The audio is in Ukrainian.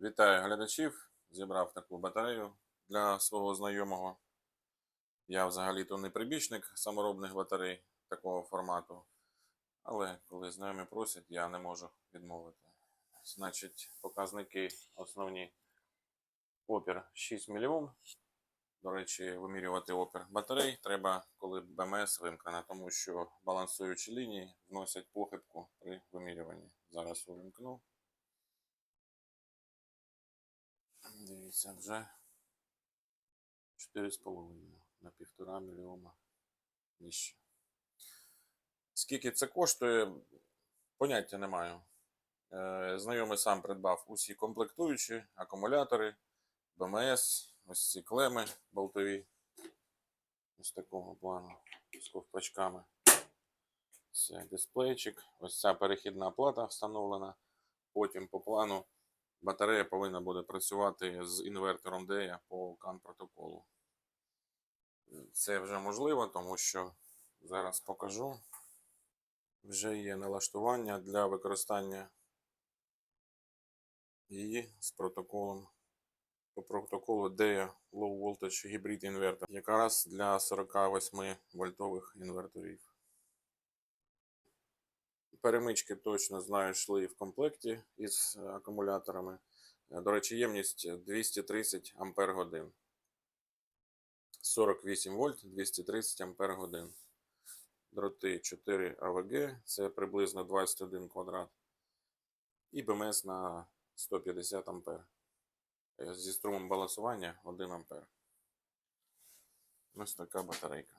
Вітаю глядачів. Зібрав таку батарею для свого знайомого. Я взагалі-то не прибічник саморобних батарей такого формату. Але коли знайомі просять, я не можу відмовити. Значить, показники основні. Опір 6 мільйон. До речі, вимірювати опір батарей треба, коли БМС вимкнена, тому що балансуючі лінії вносять похибку при вимірюванні. Зараз увімкну. Дивіться, вже 4,5 на півтора мільйона нижче. Скільки це коштує, поняття не маю. Е, Знайомий сам придбав усі комплектуючі, акумулятори, БМС, ось ці клеми болтові. Ось такого плану з ковпачками. Це дисплейчик. Ось ця перехідна плата встановлена. Потім по плану батарея повинна буде працювати з інвертором DEA по CAN протоколу. Це вже можливо, тому що зараз покажу. Вже є налаштування для використання її з протоколом по протоколу DEA Low Voltage Hybrid Inverter, якраз для 48 вольтових інверторів. Перемички точно знаю, йшли в комплекті із е, акумуляторами. Е, До речі, ємність 230 Ампер годин. 48 вольт 230 Ампер годин. Дроти 4 АВГ, це приблизно 21 квадрат. І БМС на 150 Ампер. Е, Зі струмом балансування 1 Ампер. Ось така батарейка.